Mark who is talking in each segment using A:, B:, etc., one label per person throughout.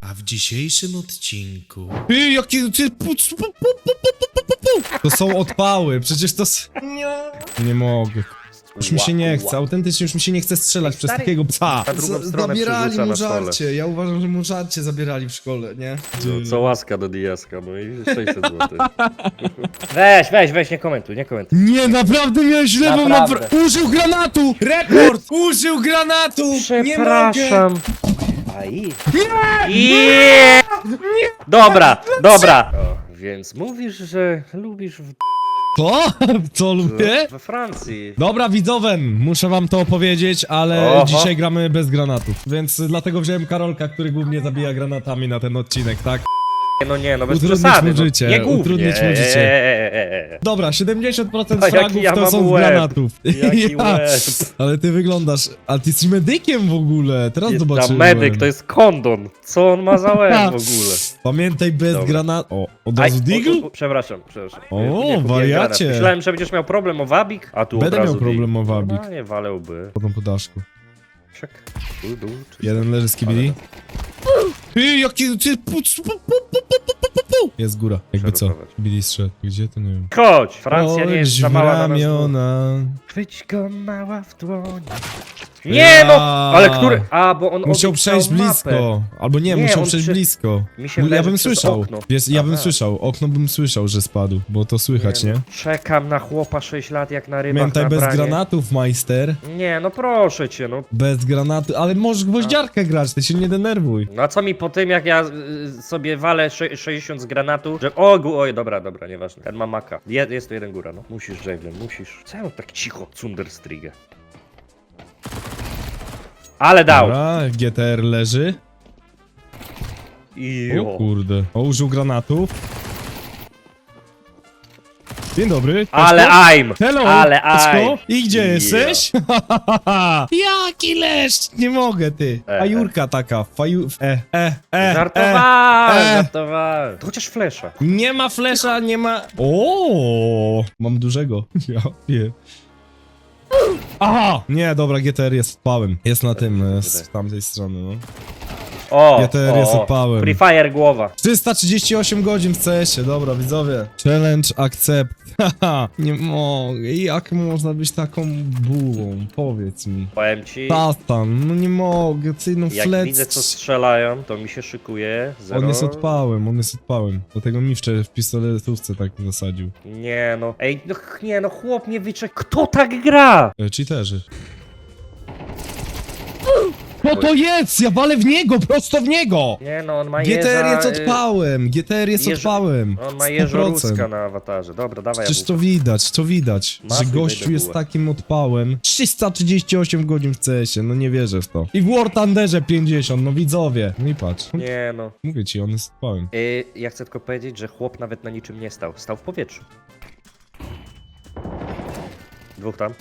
A: A w dzisiejszym odcinku...
B: Jakie... To są odpały, przecież to... Nie mogę. Już mi się nie chce, autentycznie już mi się nie chce strzelać przez
C: Stary.
B: takiego psa. Zabierali mu żarcie, ja uważam, że mu żarcie zabierali w szkole, nie?
C: Co, co łaska do Diaska, no i 600 zł. Weź, weź, weź, nie komentuj, nie komentuj.
B: Nie, naprawdę miałeś lewą napra- Użył granatu! Rekord. Użył granatu! Nie mogę!
C: Przepraszam. Aj. Nie! Dobra, dobra. O, więc mówisz, że lubisz w...
B: Co? Co lubię?
C: we Francji.
B: Dobra, widzowen, muszę wam to opowiedzieć, ale
C: Oho.
B: dzisiaj gramy bez granatów. Więc dlatego wziąłem Karolka, który głównie zabija granatami na ten odcinek, tak?
C: No nie, no bez
B: Utrudnić
C: przesady.
B: mu życie,
C: No, nie głównie.
B: utrudnić mu życie. Dobra, 70%
C: A jaki
B: fragów
C: ja
B: to
C: mam
B: są z
C: łeb.
B: granatów.
C: Jaki
B: Ja.
C: łeb.
B: Ale ty wyglądasz... Ale ty jesteś medykiem w ogóle, teraz
C: Jest
B: zobaczyłem.
C: tam medyk, to jest kondon. Co on ma za łeb w ogóle?
B: Pamiętaj bez
C: Dobra.
B: granat... O, od
C: Aj,
B: razu
C: o,
B: Deagle?
C: o, Przepraszam, przepraszam.
B: O,
C: Nie
B: wariacie.
C: Myślałem, że będziesz miał problem o wabik, a tu
B: Będę
C: razu
B: miał problem o wabik.
C: No, nie walałby.
B: Potem po daszku.
C: Czy-
B: Jeden leży z kibili. Ty, jaki... Ty, pu, pu, pu, pu, pu, pu, pu, pu. Jest góra, jakby co.
C: Przerupować.
B: Kibili. Gdzie to nie wiem.
C: Chodź! Francja nie jest
B: Chodź
C: za
B: w
C: mała na nas.
B: ramiona.
C: Chwyć go mała w dłoń. Nie no! Ale który... A, bo on
B: Musiał
C: obiegł
B: przejść
C: całą
B: blisko.
C: mapę.
B: Albo nie,
C: Nie,
B: musiał
C: on
B: przejść
C: przy-
B: blisko.
C: Mi się wydaje,
B: ja bym
C: że przez
B: słyszał.
C: okno.
B: Jest, ja bym
C: Aha.
B: słyszał. Okno bym słyszał, że spadł, bo to słychać, nie?
C: no. Czekam na chłopa 6 lat jak na rybach
B: Pamiętaj,
C: na
B: bez
C: branie.
B: granatów, majster.
C: Nie, no proszę cię, no.
B: Bez granatu, ale możesz gwoździarkę grać, ty się nie denerwuj.
C: No a co mi po tym, jak ja y, sobie walę sze- 60 z granatu, że o, gu, oj, dobra, dobra, nieważne. Ten ma maka. Je, jest tu jeden góra, no. Musisz, Javelin, musisz. Co ja mam tak cicho, Cunderstrigę? Ale dał!
B: Dobra, GTR leży. O
C: Ijo.
B: kurde. O, użył granatów. Dzień dobry.
C: Ale? I'm!
B: Hello,
C: Ale? I'm!
B: I gdzie
C: Jo.
B: jesteś? Jaki leszcz! Nie mogę, ty.
C: E,
B: Fajurka taka, faju... E, e, e,
C: Żartowałem,
B: e.
C: żartowałem. To chociaż flesza.
B: Nie ma flesza, nie ma... O, Mam dużego. Ja wie. Aha! Nie, dobra, GTR jest odpałem. Jest na tym, e, z tamtej strony, no.
C: O, o,
B: jest
C: o.
B: odpałem.
C: Free Fire głowa.
B: 338 godzin w CS-ie, dobra widzowie. Challenge accept. Haha, nie mogę. Jak można być taką bułą? Powiedz mi.
C: Powiem ci,
B: Tatan, no nie mogę, ty no
C: jak
B: flec.
C: widzę co strzelają, to mi się szykuje. Zero.
B: On jest odpałem, on jest odpałem. Dlatego mi wczoraj w pistoletówce tak zasadził.
C: Nie no, ej, no ch- nie no, chłop nie wycze... Kto tak gra?
B: E, cheaterzy. No to jest! Ja walę w niego, prosto w niego!
C: Nie no, on ma
B: GTR
C: jeża,
B: jest
C: y,
B: odpałem, GTR jest
C: jeż-
B: odpałem.
C: On ma
B: 100%.
C: jeżoruska na awatarze. Dobra, dawaj
B: Przecież
C: jabłko.
B: to widać, to widać,
C: Masuj
B: że gościu
C: wejdę
B: jest
C: bułę.
B: takim odpałem. 338 godzin w CS-ie, no nie wierzę w to. I w War Thunderze 50, no widzowie. No i patrz,
C: Nie no.
B: mówię ci, on jest odpałem.
C: Y, ja chcę tylko powiedzieć, że chłop nawet na niczym nie stał. Stał w powietrzu. Dwóch tam.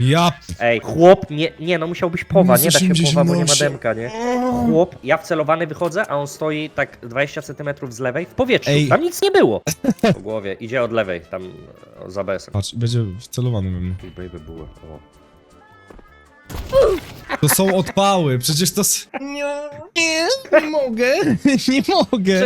B: Ja...
C: Ej, chłop, nie, nie no musiałbyś powa, nie da się
B: 80
C: powa, bo nie ma demka, nie? Chłop, ja wcelowany wychodzę, a on stoi tak 20 cm z lewej w powietrzu.
B: Ej.
C: Tam nic nie było. Po głowie, idzie od lewej, tam e, za BS-em.
B: Patrz, będzie wcelowany we mnie.
C: I baby było. O.
B: To są odpały, przecież to... s- Nie, nie, nie mogę, nie mogę.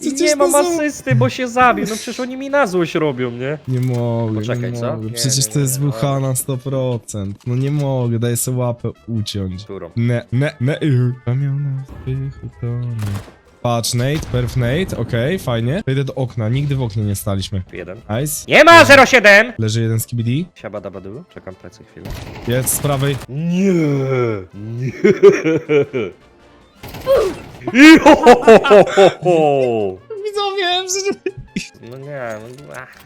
B: Przecież
C: nie
B: to
C: mam
B: są-
C: asysty, bo się zabił. No przecież oni mi na złość robią, nie?
B: Nie mogę,
C: Poczekaj,
B: nie
C: co?
B: mogę.
C: Nie,
B: Przecież
C: nie,
B: to
C: nie,
B: jest
C: nie, ale-
B: na 100%. No nie mogę, daję sobie łapę uciąć.
C: Którą?
B: Ne, ne, ne, y. Ramiona wpychu to nie. Patrz, Nate, perf Nate, okej, fajnie. Wejdę do okna, nigdy w oknie nie staliśmy.
C: Jeden.
B: Nice.
C: Nie ma 07!
B: Leży jeden z KBD.
C: Siaba dabadu, czekam plecy chwilę.
B: Jest z prawej.
C: Nie, nie.
B: Widzowie,
C: No nie,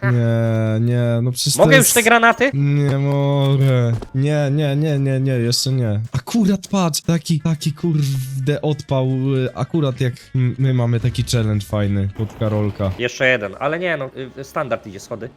C: no.
B: Nie, nie, no przecież to
C: Mogę
B: jest...
C: już te granaty?
B: Nie mogę. Nie, nie, nie, nie, nie, jeszcze nie. Akurat patrz, taki, taki kurde odpał, y, akurat jak m- my mamy taki challenge fajny pod Karolka.
C: Jeszcze jeden, ale nie no, y, standard idzie, schody.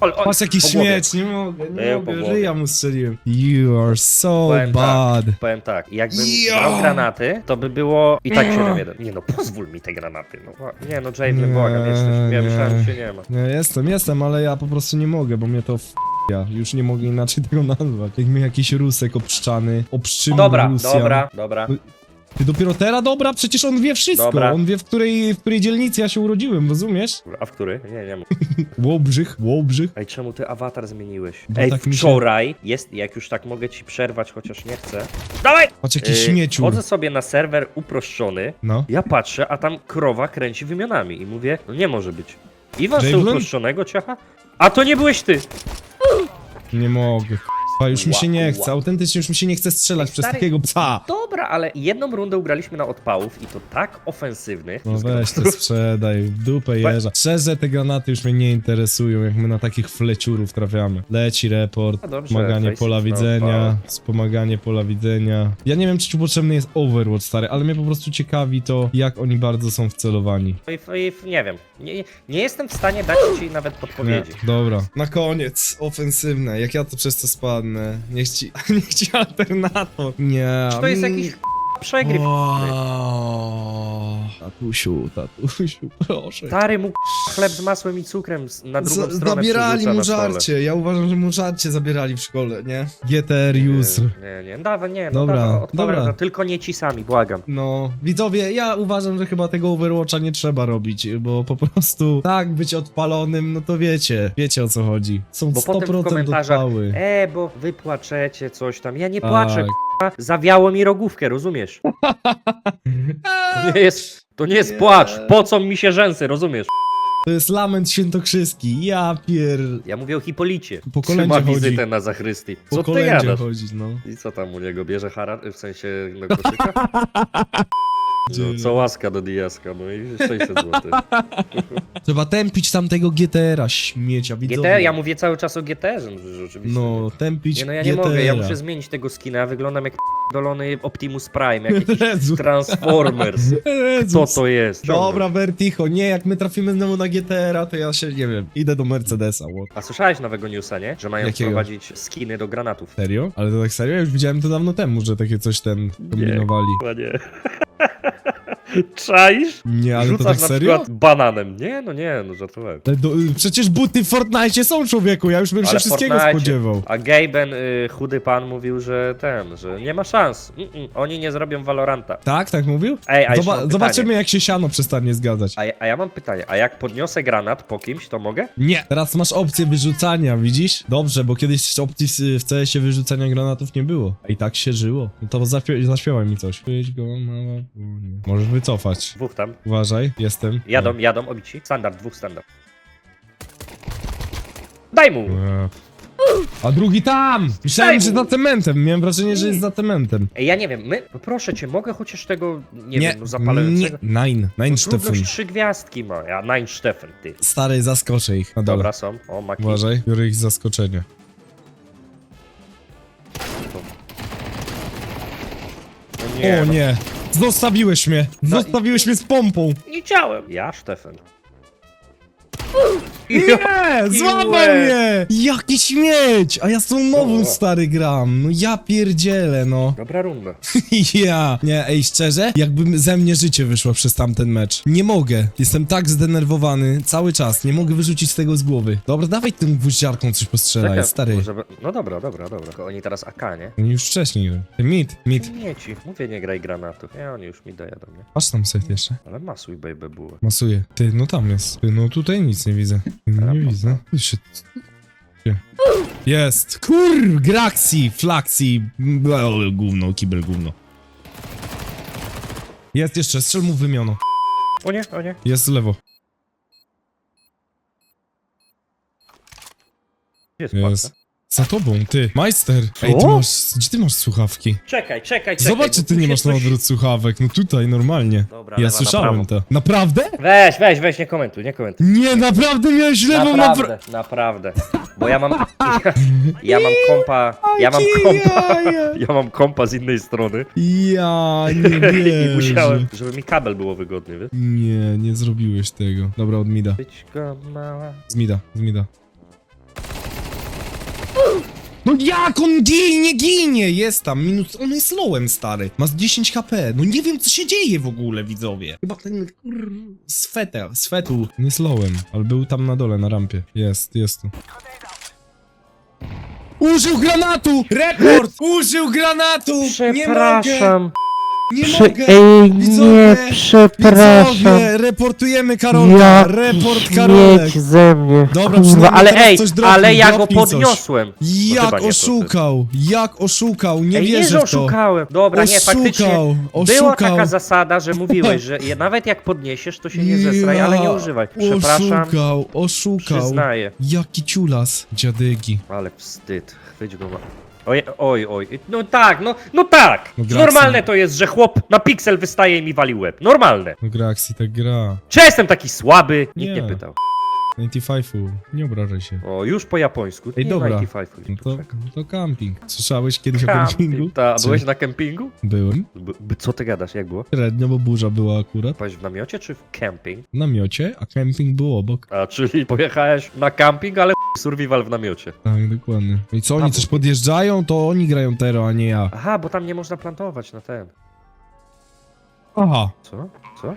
C: Ol, ol,
B: Patrz jaki
C: po głowie.
B: śmieć, nie mogę, nie
C: po
B: mogę,
C: głowie.
B: ryja mu strzeliłem. You are so
C: Powiem
B: bad.
C: Powiem tak, jakbym
B: Ja.
C: brał granaty, to by było i tak 7-1. Nie no, pozwól mi te granaty, no. Nie no, Javelin, błagam, jesteś. Ja
B: nie.
C: myślałem, że się nie ma.
B: Nie, jestem, jestem, ale ja po prostu nie mogę, bo mnie to f... Ja już nie mogę inaczej tego nazwać. Jak mnie jakiś rusek obszczany, obszczymy
C: Dobra,
B: Rusjan.
C: dobra, dobra.
B: Ty dopiero teraz? Dobra, przecież on wie wszystko.
C: Dobra.
B: On wie, w której, w której dzielnicy ja się urodziłem, rozumiesz?
C: A w który? Nie, nie.
B: Łobrzych, Łobrzych.
C: Ej, czemu ty awatar zmieniłeś?
B: Bo
C: Ej,
B: tak mi się-
C: wczoraj jest, jak już tak mogę ci przerwać, chociaż nie chcę. Dawaj!
B: Patrz, jaki
C: Yy. Chodzę sobie na serwer uproszczony,
B: No.
C: ja patrzę, a tam krowa kręci wymianami i mówię, no nie może być. Iwan z
B: Javelin?
C: uproszczonego ciacha? A to nie byłeś ty!
B: Nie mogę. Już mi się nie chce. Autentycznie już mi się nie chce strzelać przez
C: Stary-
B: takiego psa.
C: Dobra, ale jedną rundę ugraliśmy na odpałów i to tak ofensywnych.
B: No weź to sprzedaj, w dupę jeża. Szczerze, te granaty już mnie nie interesują, jak my na takich fleciurów trafiamy. Leci report,
C: dobrze,
B: wspomaganie
C: face
B: pola
C: no
B: widzenia, wspomaganie pola widzenia. Ja nie wiem, czy ci potrzebny jest Overwatch, stary, ale mnie po prostu ciekawi to, jak oni bardzo są wcelowani.
C: I, i, nie wiem, nie, nie jestem w stanie dać ci nawet podpowiedzi.
B: dobra. Na koniec, ofensywne, jak ja to przez to spadnę. Niech ci, niech ci alternator. Nie.
C: Czy to jest jakiś przegryw?
B: O, Tatusiu, tatusiu, proszę.
C: Stary mu chleb z masłem i cukrem z- na drugą
B: Z-
C: stronę
B: zabierali
C: przerzuca
B: mu
C: na stole.
B: żarcie. Ja uważam, że mu żarcie zabierali w szkole, nie? GTR user.
C: Nie, nie, nie, dawaj, nie, no
B: Dobra,
C: dawaj,
B: dobra.
C: No, tylko nie ci sami, błagam.
B: No, widzowie, ja uważam, że chyba tego Overwatcha nie trzeba robić, bo po prostu tak być odpalonym, no to wiecie, wiecie o co chodzi. Są
C: Bo potem w
B: 100%
C: komentarzach,
B: odpały.
C: e, bo wy płaczecie, coś tam. Ja nie płaczę,
B: Tak.
C: k***a, zawiało mi rogówkę, rozumiesz? To nie jest, to nie jest płacz, po co mi się rzęsy, rozumiesz?
B: To jest lament świętokrzyski, ja pier...
C: Ja mówię o Hipolicie.
B: Po kolędzie
C: Trzyma
B: chodzi.
C: wizytę na zachrystii.
B: Po
C: Co ty
B: kolędzie
C: gadasz?
B: chodzić, no.
C: I co tam u niego bierze harar, w sensie na koszyka? No, co łaska do Diaska, no i 600 zł.
B: Trzeba tępić tamtego GTR-a, śmiecia, widzowie.
C: GTR, ja mówię cały czas o GTR-ze, no, rzeczywiście.
B: No, tępić
C: Nie no ja nie mogę, ja muszę zmienić tego skina, wyglądam jak dolony Optimus Prime, jak jakiś
B: Jezu.
C: Transformers. Co to jest?
B: Dobra, Verticho, nie, jak my trafimy znowu na GTR-a, to ja się, nie wiem, idę do Mercedesa, what?
C: A słyszałeś nowego newsa, nie? Że mają
B: Jakiego?
C: wprowadzić skiny do granatów.
B: Serio? Ale to tak serio? Ja już widziałem to dawno temu, że takie coś ten kombinowali.
C: Chyba nie. Czaisz?
B: Nie, ale to
C: Rzucasz
B: tak
C: na
B: serio?
C: przykład bananem. Nie, no nie, no żartowałem.
B: Ale do, y, przecież buty w Fortnite są, człowieku, ja już bym się
C: Ale
B: wszystkiego
C: Fortnite.
B: spodziewał.
C: A Gaben, y, chudy pan, mówił, że ten, że nie ma szans. Mm-mm, oni nie zrobią Valoranta.
B: Tak, tak mówił?
C: Ej, a jeszcze
B: Zoba zobaczymy, jak się siano przestanie zgadzać.
C: A, ja- a ja mam pytanie, a jak podniosę granat po kimś, to mogę?
B: Nie! Teraz masz opcję wyrzucania, widzisz? Dobrze, bo kiedyś opcji w- w CS-ie wyrzucania granatów nie było. A i tak się żyło. No to zaśpie zaśpiewaj mi coś. Go. Możesz wycofać.
C: Dwóch tam.
B: Uważaj, jestem.
C: Jadą, jadą, obici. Standard, dwóch standard. Daj mu!
B: E. A drugi tam! Myślałem, że za cementem. Miałem wrażenie, że jest za cementem.
C: Ej, ja nie wiem, my, no proszę cię, mogę chociaż tego, nie, wiem, no zapalającego...
B: nie. Nine. Nine Stefan.
C: Trudność trzy gwiazdki ma, ja Nine Stefan, ty.
B: Stary, zaskoczę ich. Na dole.
C: Dobra, są. O, Maki.
B: Uważaj, biorę ich z zaskoczenia.
C: No
B: o
C: no,
B: nie! Zostawiłeś mnie!
C: No
B: Zostawiłeś mnie z pompą!
C: nie chciałem. Ja, Stefan.
B: Nie! Złapał mnie! Jaki śmieć! A ja z tą nową
C: O.
B: stary gram. No ja pierdzielę, no.
C: Dobra runda.
B: ja. Nie, ej, szczerze? Jakby ze mnie życie wyszło przez tamten mecz. Nie mogę. Jestem tak zdenerwowany cały czas. Nie mogę wyrzucić tego z głowy. Dobra, dawaj tym gwoździarką coś postrzelaj, stary.
C: może No dobra, dobra, dobra. Tylko oni teraz AK, nie?
B: Oni już wcześniej. Mit, mit.
C: Nie ci, mówię nie graj granatów. Nie, oni już mi dają do mnie.
B: Tam set jeszcze.
C: Ale masuj baby było.
B: Masuję. Ty, no tam jest. Ty, no tutaj nic nie widzę. Nie widzę. Gdzie? Jest! Kur! Graxi! Flaxi! Bla, Gówno, kibel gówno. Jest jeszcze, strzel mu w wymiono.
C: O nie, o nie.
B: Jest lewo.
C: Gdzie jest,
B: Jest.
C: Jest.
B: Za tobą, ty. Majster! Ej, ty masz... Gdzie ty masz słuchawki?
C: Czekaj, czekaj, czekaj.
B: Zobacz,
C: bo
B: czy ty
C: tu
B: nie
C: się
B: masz na
C: coś-
B: odwrót słuchawek. No tutaj, normalnie.
C: Dobra,
B: Ja
C: lewa na
B: słyszałem to. Naprawdę?
C: Weź, weź, weź, nie komentuj, nie komentuj.
B: Nie, naprawdę miałeś lewą na pra...
C: Naprawdę, naprawdę. Bo ja mam. Ja, ja mam kompa. Ja mam kompa. Ja mam kompa z innej strony.
B: Ja nie
C: I musiałem, żeby mi kabel było wygodny, wiesz?
B: Nie, nie zrobiłeś tego. Dobra, od mida.
C: Być go mała.
B: Z mida, z mida. No jak on ginie, ginie! Jest tam, minus... On jest lowem, stary. Ma z 10 HP. No nie wiem, co się dzieje w ogóle, widzowie. Chyba ten... kur- Z feta, z fetu. Nie jest lowem, ale był tam na dole, na rampie. Jest, jest tu. Użył granatu! Report! Użył granatu! Nie mogę!
C: Przepraszam.
B: Nie
D: Prze-
B: mogę!
D: Ej,
B: Widzowie,
D: nie, przepraszam.
B: Widzowie, reportujemy Karolka!
D: Ja
B: Report Karolek!
D: śmieć ze mnie.
B: Dobra,
D: kurwa,
B: przynajmniej
C: Ale
B: teraz
C: ej,
B: coś dropnij,
C: ale ja go
B: dropnij coś.
C: podniosłem. No
B: Jak
C: chyba nie, to
B: oszukał! Jak oszukał! Nie
C: Ej, nie,
B: wierzę
C: że
B: w to!
C: oszukałem. Dobra, nie, faktycznie.
B: Oszukał!
C: Była
B: Oszukał!
C: taka zasada, że mówiłeś, że je- nawet jak podniesiesz, to się nie zesraj, ale nie
B: Ja
C: używaj. Przepraszam,
B: Oszukał, oszukał.
C: przyznaję.
B: Jaki ciulas, dziadygi.
C: Ale wstyd. Chwyć go ma. Oj, oj, oj. No tak, no, no tak.
B: No.
C: Normalne to jest, że chłop na piksel wystaje i mi wali łeb. Normalne.
B: No Graxi tak gra.
C: Czy ja jestem taki słaby? Nikt nie,
B: Nie.
C: pytał.
B: 95, nie obrażaj się.
C: O, już po japońsku.
B: Ej, dobra.
C: 95.
B: No to, no to camping. Słyszałeś kiedyś o campingu?
C: Camping. Ta,
B: Czy-
C: byłeś na kempingu?
B: Byłem.
C: B b- co ty gadasz, jak było?
B: Średnio, bo burza była akurat.
C: Byłeś w namiocie czy w camping?
B: W namiocie, a camping był obok.
C: A, czyli pojechałeś na camping, ale survival w namiocie.
B: Tak, dokładnie. I co, oni coś podjeżdżają, to oni grają tero, a nie ja.
C: Aha, bo tam nie można plantować na ten.
B: Aha,
C: Co? Co?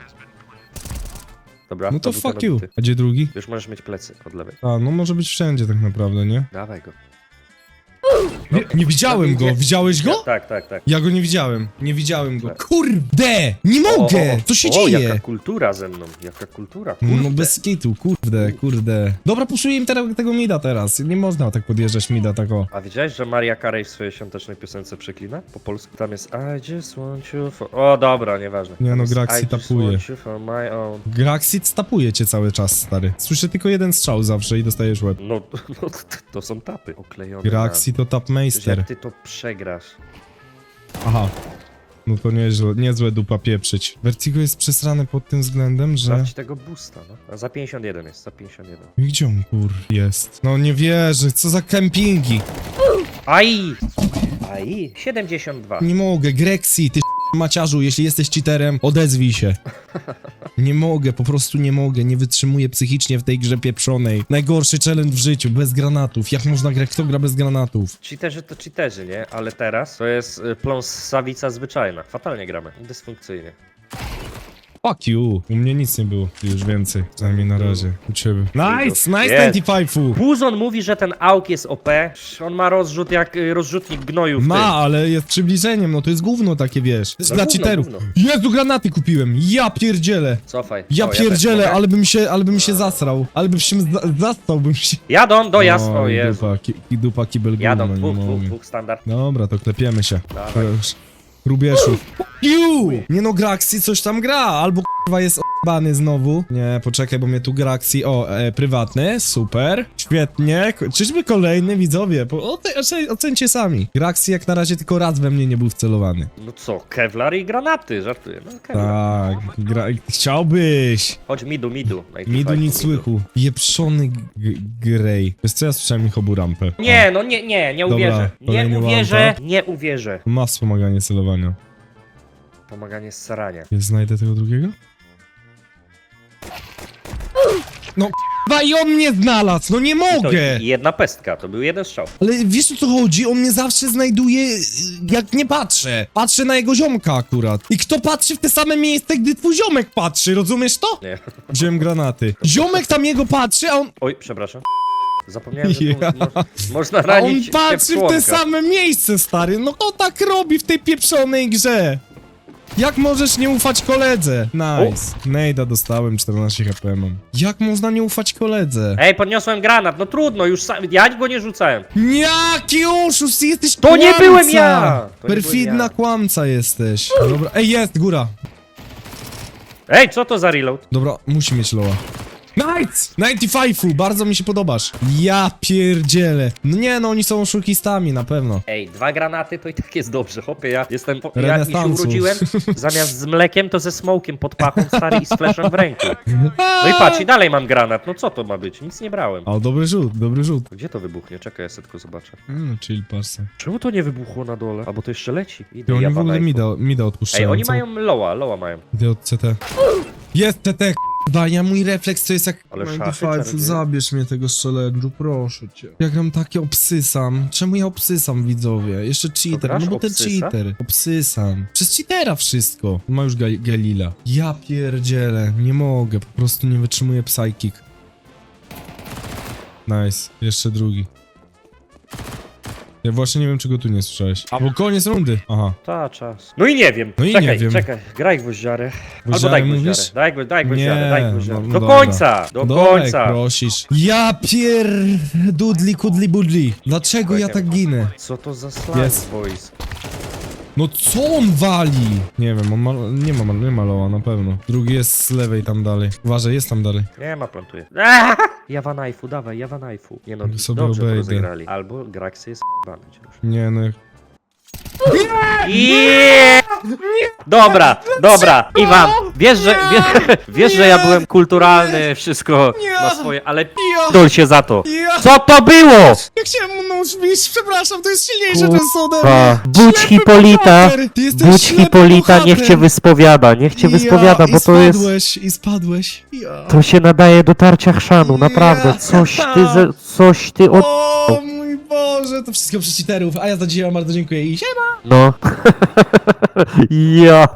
C: Dobra,
B: no to fuck you. A gdzie drugi?
C: Już możesz mieć plecy od lewej.
B: A, no może być wszędzie tak naprawdę, nie?
C: Dawaj go.
B: Nie, nie widziałem go, widziałeś go?
C: Tak, tak, tak.
B: Ja go nie widziałem, nie widziałem go.
C: Tak.
B: Kurde! Nie mogę! Co się
C: o,
B: dzieje?
C: jaka kultura ze mną, jaka kultura, kurde.
B: No bez kitu, kurde, kurde. Dobra, puszuję im tego, tego mida teraz. Nie można tak podjeżdżać mida tak o.
C: A wiedziałeś, że Maria Carey w swojej świątecznej piosence przeklina? Po polsku tam jest I just want you for... O, dobra, nieważne.
B: Nie, no,
C: jest,
B: Graxy
C: I just
B: tapuje.
C: want you for my own.
B: Graxit stapuje cię cały czas, stary. Słyszę tylko jeden strzał zawsze i dostajesz łeb.
C: No, no, to są tapy oklejone.
B: Graxi to
C: na-
B: Tapmeister.
C: Jak ty to przegrasz.
B: Aha. No to niezłe, niezłe dupa pieprzyć. Vertigo jest przesrane pod tym względem, że...
C: Dać tego boosta, no. A za 51 jest, za 51.
B: I Gdzie on kur jest? No nie wierzę, co za kempingi.
C: Aj! Aj! 72.
B: Nie mogę, Grexi, ty maciarzu, jeśli jesteś cheaterem, odezwij się. Nie mogę, po prostu nie mogę, nie wytrzymuję psychicznie w tej grze pieprzonej. Najgorszy challenge w życiu, bez granatów. Jak można grać, kto gra bez granatów?
C: Cheaterzy to cheaterzy, nie? Ale teraz to jest y, pląsawica zwyczajna. Fatalnie gramy. Dysfunkcyjnie.
B: Fuck you. U mnie nic nie było, już więcej. Przynajmniej na razie. U ciebie. Nice, nice
C: Jest.
B: 95 fu.
C: Puzon mówi, że ten AUK jest OP. On ma rozrzut jak y, rozrzutnik gnoju w
B: Ma,
C: tym.
B: ale jest przybliżeniem, no to jest gówno takie, wiesz. To jest
C: No
B: dla
C: gówno,
B: cheaterów.
C: gówno.
B: Jezu, granaty kupiłem. Ja pierdzielę.
C: Cofaj.
B: Ja
C: O,
B: pierdzielę,
C: też mogę.
B: ale bym się, ale bym się zasrał. Ale bym się za- zastał, bym się...
C: Jadą, dojazd, o
B: Oj,
C: Jezu.
B: Dupa, ki, dupa kibel gówno,
C: Jadą,
B: nie
C: dwóch, dwóch,
B: mogę.
C: dwóch standard.
B: Dobra, to klepiemy się.
C: Dawaj.
B: Już. Rubieszów. Ju! Nie no, Graxi coś tam gra, albo k***wa jest o***bany znowu. Nie, poczekaj, bo mnie tu Graxi... O, e, prywatny, super. Świetnie. Czyżby kolejny, widzowie? Po, oce, oce, ocencie sami. Graxi jak na razie tylko raz we mnie nie był wcelowany.
C: No co, Kevlar i granaty, żartuję. No, Kevlar.
B: Tak, gra... chciałbyś.
C: Chodź midu, midu.
B: Midu nic słychu. Jeprzony g- Grey. Wiesz co, ja słyszałem ich obu rampę.
C: Nie, no nie, nie, nie
B: Dobra,
C: uwierzę. Nie
B: kolejny
C: uwierzę, nie uwierzę.
B: Ma wspomaganie celowania.
C: Pomaganie z sarania.
B: Nie znajdę tego drugiego? No k***wa i on mnie znalazł, no nie
C: to
B: mogę!
C: jedna pestka, to był jeden strzał.
B: Ale wiesz o co chodzi? On mnie zawsze znajduje, y, jak nie patrzę. Patrzę na jego ziomka akurat. I kto patrzy w te same miejsce, gdy twój ziomek patrzy, rozumiesz to?
C: Nie.
B: Wziąłem granaty. Ziomek tam jego patrzy, a on,
C: Oj, przepraszam. Zapomniałem, że
B: Ja.
C: mo mo można
B: a on
C: ranić
B: patrzy w te same miejsce, stary. No kto tak robi w tej pieprzonej grze? Jak możesz nie ufać koledze? Nice. Nejda dostałem, 14 HP mam. Jak można nie ufać koledze?
C: Ej, podniosłem granat, no trudno, już sam, ja go nie rzucałem.
B: Jaki oszust, jesteś
C: To nie
B: kłamca!
C: byłem ja! To nie
B: Perfidna
C: byłem ja.
B: kłamca jesteś. Dobra, ej, jest, góra.
C: Ej, co to za reload?
B: Dobra, musi mieć loa. Nice! 95, fu, bardzo mi się podobasz. Ja pierdzielę. No nie, no oni są oszukistami, na pewno.
C: Ej, dwa granaty to i tak jest dobrze, hopie, ja jestem, po, ja mi się
B: Renesansu.
C: urodziłem, zamiast z mlekiem to ze smokiem pod pachą stary i z fleszem w ręku. No i patrz, i dalej mam granat, no co to ma być? Nic nie brałem.
B: O, dobry rzut, dobry rzut.
C: Gdzie to wybuchnie? Czekaj, ja sobie tylko zobaczę.
B: No, chill, parse.
C: Czemu to nie wybuchło na dole? Albo to jeszcze leci? Idę,
B: I oni w ogóle
C: banajku.
B: mida, mida odpuszczają.
C: Ej, oni
B: co?
C: mają loa, loa mają.
B: Idę od CT. Jest CT, ja mój refleks to jest jak...
C: Ale
B: 95,
C: szachy, czarodzieje.
B: zabierz mnie tego z challenge'u, proszę cię. Ja gram takie obsysam. Czemu ja obsysam, widzowie? Jeszcze cheater,
C: grasz?
B: no bo ten
C: Obsysa?
B: cheater. Obsysam. Przez cheatera wszystko. Ma już Gal- Galila. Ja pierdzielę, nie mogę, po prostu nie wytrzymuję psychic. Nice, jeszcze drugi. Ja właśnie nie wiem, czego tu nie słyszałeś. A, bo koniec rundy. Aha.
C: Ta, czas. No i nie wiem.
B: No i
C: czekaj,
B: nie wiem.
C: czekaj. Graj gwoździarę. Albo daj
B: mówisz?
C: gwoździarę. Daj, gwo- daj gwoździarę,
B: Nie,
C: daj gwoździarę.
B: no
C: Do
B: dobra.
C: końca! Do
B: Daj,
C: końca!
B: prosisz. Ja pier... Dudli, kudli, budli. Dlaczego ja tak ginę?
C: Co to za slang
B: Jest.
C: voice?
B: No co on wali? Nie wiem, on ma... nie ma, nie ma loa, na pewno. Drugi jest z lewej tam dalej. Uważaj, jest tam dalej.
C: Nie ma, plantuje. Aaa! Jawa knife'u, dawaj, jawa knife'u. Nie no,
B: Sobie
C: dobrze to
B: obejdę.
C: rozegrali. Albo Graxy jest bany już.
B: Nie, no...
C: Yeah! Dobra, dobra, Iwan, wiesz, że, wie, wiesz, że ja byłem kulturalny, wszystko na swoje, ale p***dol się za to.
B: Ja,
C: Co to było?
B: ja chciałem mu nóż wbić, przepraszam, to jest silniejsze często ode mnie.
D: Kurwa. Budź Hipolita.
B: bohater, Ty jesteś
D: Budź
B: ślepy
D: Hipolita, niech
B: bohater.
D: cię wyspowiada, niech cię wyspowiada, bo to jest...
B: spadłeś, i spadłeś. Ja.
D: To się nadaje do tarcia chrzanu, naprawdę.
B: Ja.
D: Coś ty, ze, coś ty od...
B: O mój Boże, to wszystko przez cheaterów, a ja za dzisiaj wam bardzo dziękuję i siema!
D: No. ja